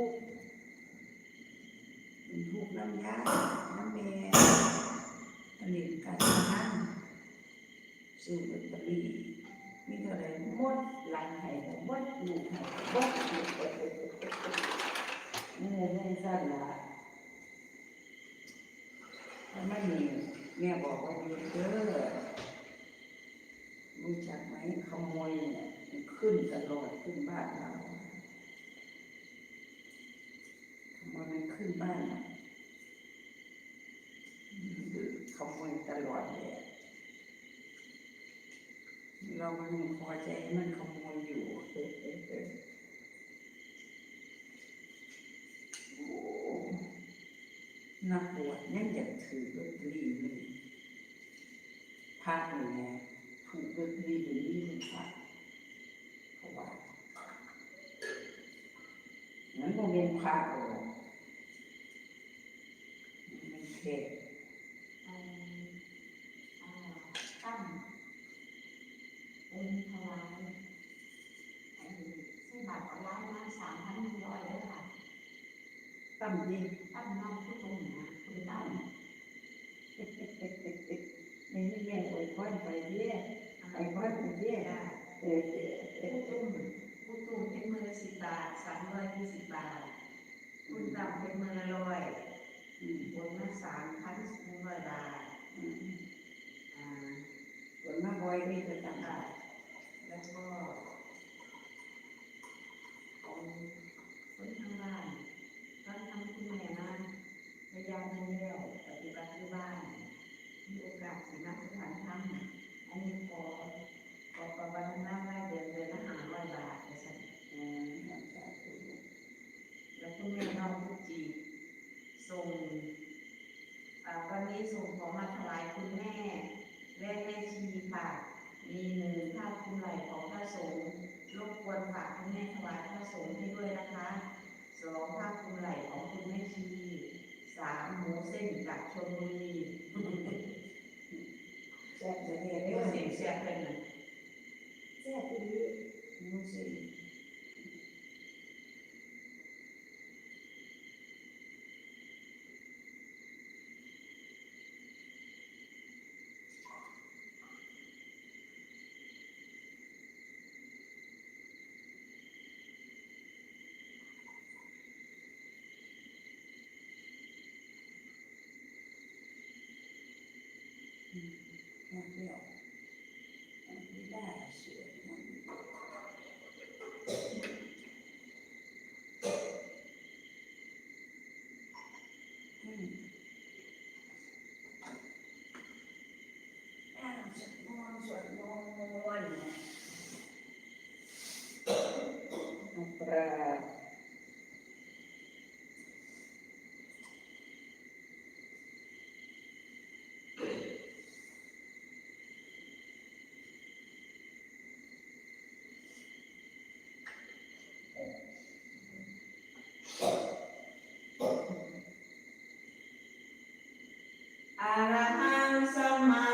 ทุกข์เป็นทุกข์น้ำยาน้ำแม่ผลิตการพนันซื้อลอตเตอรี่มีเท่าไรมดหลังไห้ก็หมดลูกไห้ก็หมดนี่ไม่สั้นละถ้าไม่มีแม่บอกว่าอยู่เด้อรู้จักไหมขโมยเนี่ยขึ้นตลอดขึ้นบ้านเรา ขโมยมันขึ้นบ้านเราขโมยตลอดเลยเรามันพอใจมันขโมยอยู่นักบวชยังอยากถือลอตเตอรี่เลยพระนี่ไงถูกลอตเตอรี่อยู่นี่เป็นพระเพราะว่านั้นก็เป็นพระหรอกมันเทศ เอ่อเอ่อตั้งเป็นถวายไอ้ซื้อบัตรออนไลน์มาสามพันหนึ่งร้อยเลยค่ะตั้มดีตั้งน้องผู้ชมนะคุณตั้งไม่ให้แม่อวยพรไปเรื่อยไปพรไปเรื่อยได้เออเออเออผู้ตุ้มผู้ตุ้มเป็นมือสิบบาทสามร้อยยี่สิบบาทคุณตั้งเป็นมือละร้อย สามพันหนึ่งร้อยบาทอืมอ่าส่วนมากบอยนี่จะต่างค่ะแล้วก็ของคนทางบ้านตอนทำคุณแม่มาระยะหนึงแล้วปฏิบัติที่บ้านมีโอกาสสนับสนุนทำอันนี้ขอขอประบันหน้าไว้เดือนเดือนละห้าร้อยบาทนะสันๆอืมรักษาตัวแล้วคุณแม่น้องพุจีส่ง อ่าวันนี้ส่งของมาถวายคุณแม่ และแม่ชีค่ะ มีหนึ่งค่าคุณไหลของพระสงฆ์รบกวนฝากคุณแม่ถวายพระสงฆ์ให้ด้วยนะคะสองค่าคุณไหลของคุณแม่ชีสามหมูเส้นจากชลบุรีแซ่บจะเรียนเรีเรื่ยอกงเสียงเสียงเป็นน่ะแซ่บไปเรื่อยมูสิแซ่บเป Arahang sama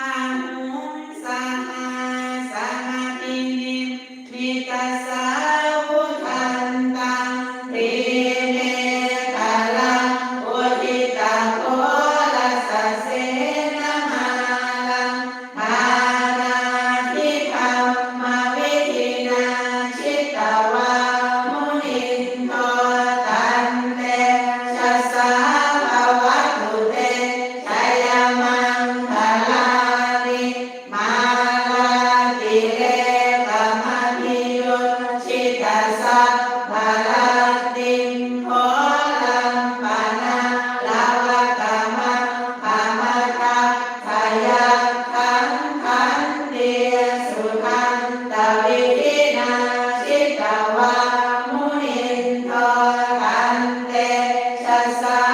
uh, Santa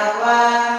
ชิ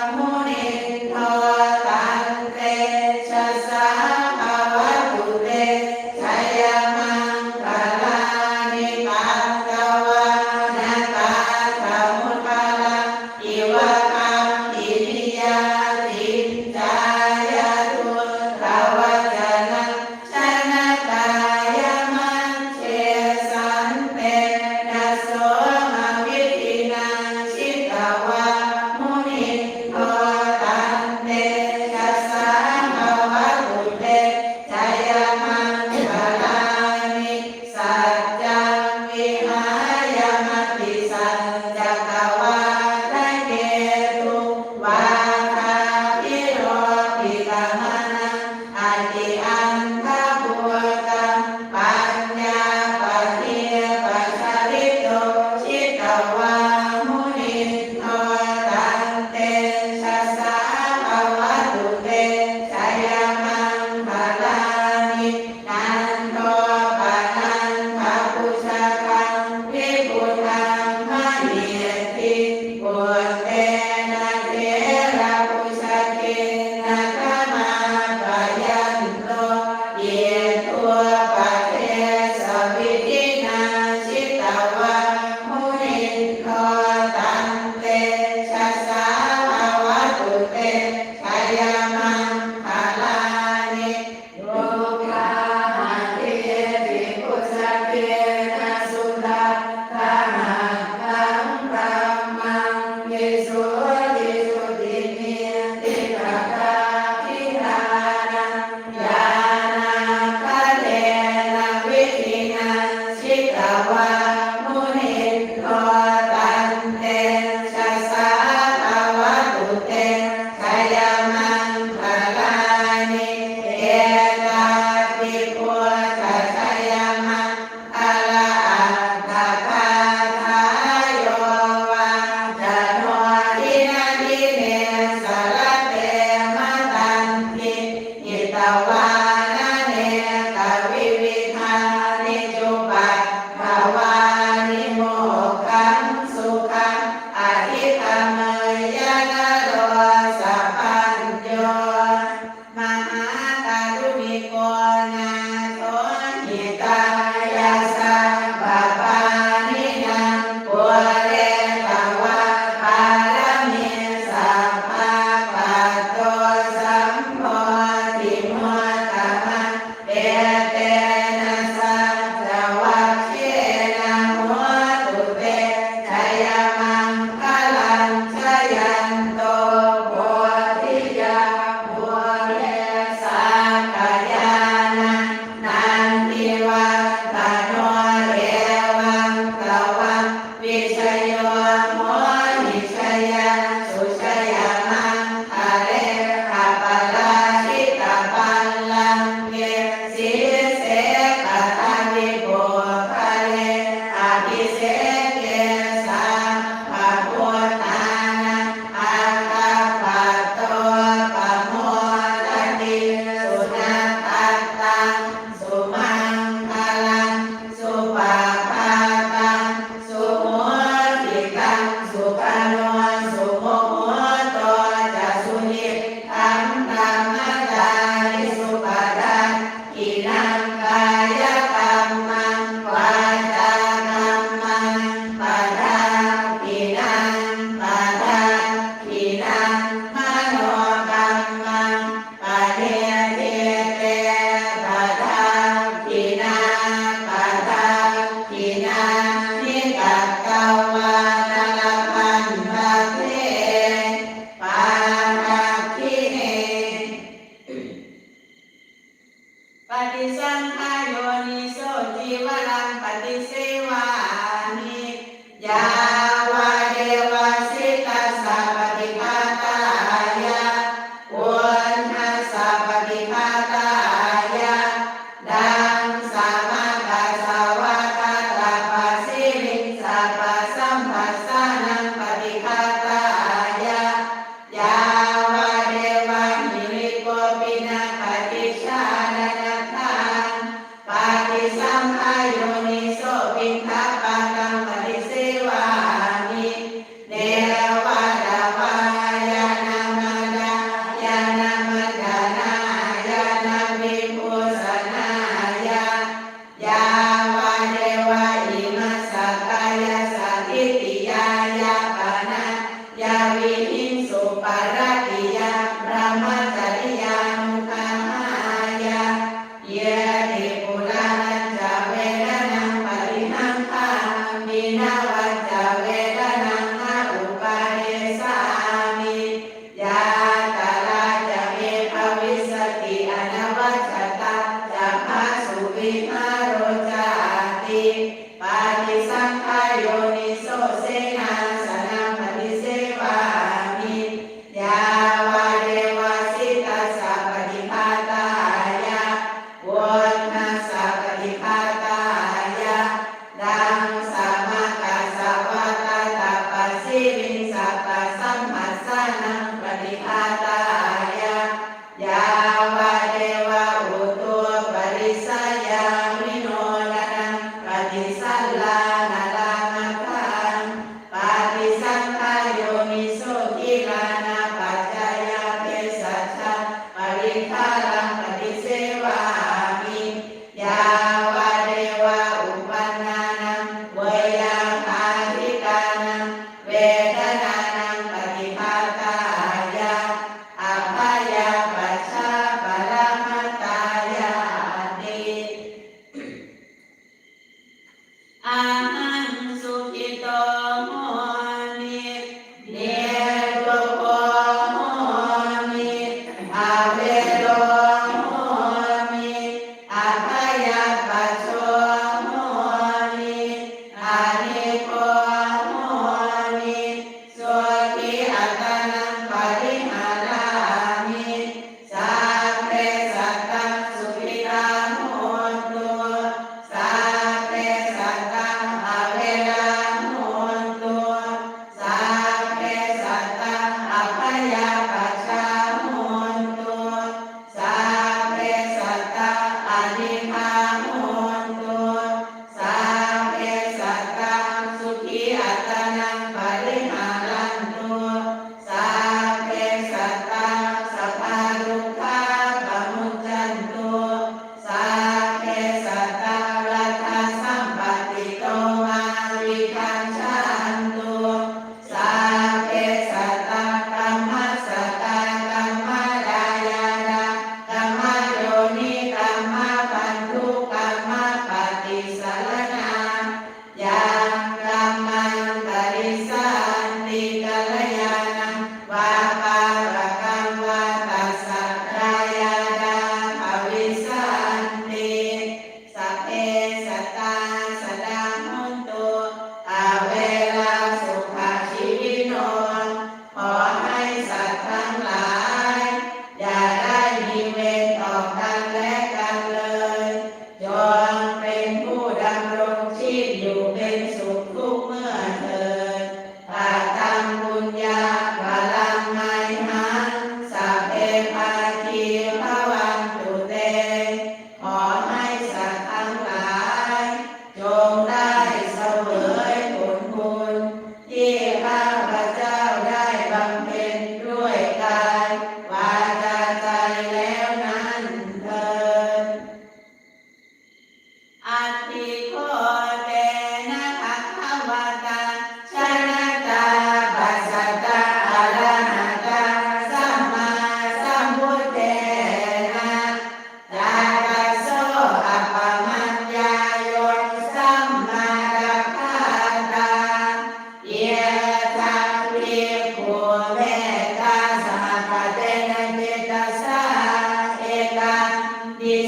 สุวิ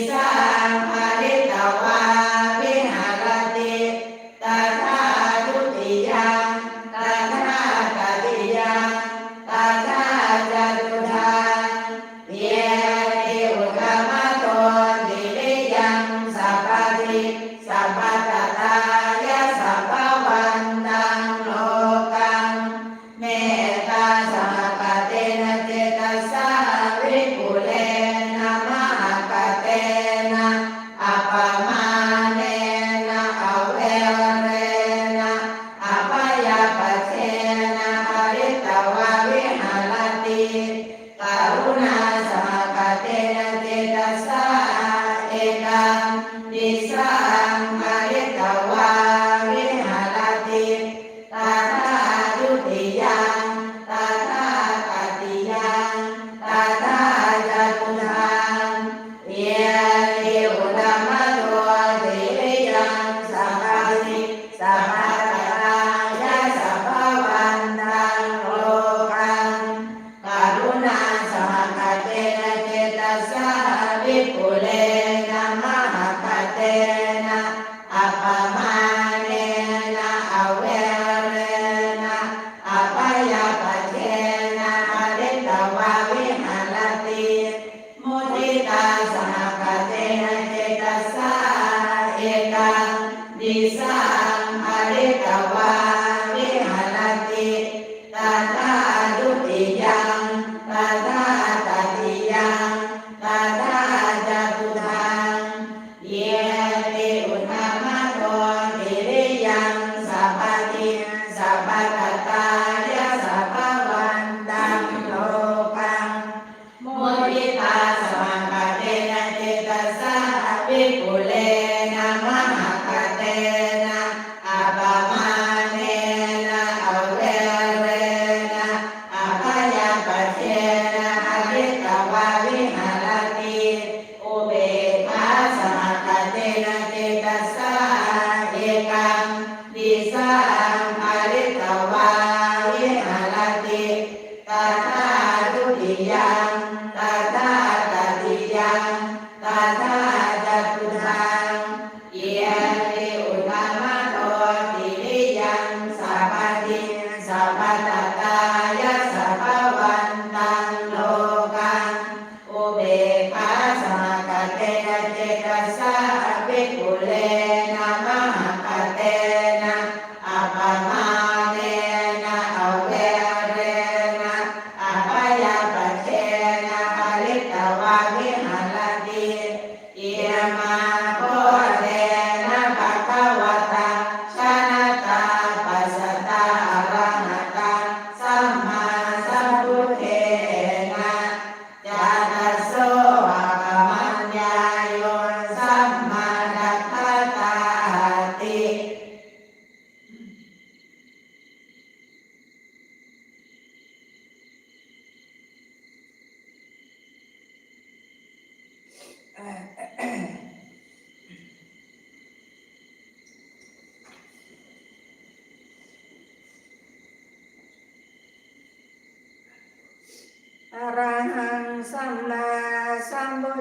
ส vai, vai.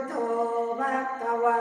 โทภะคะวา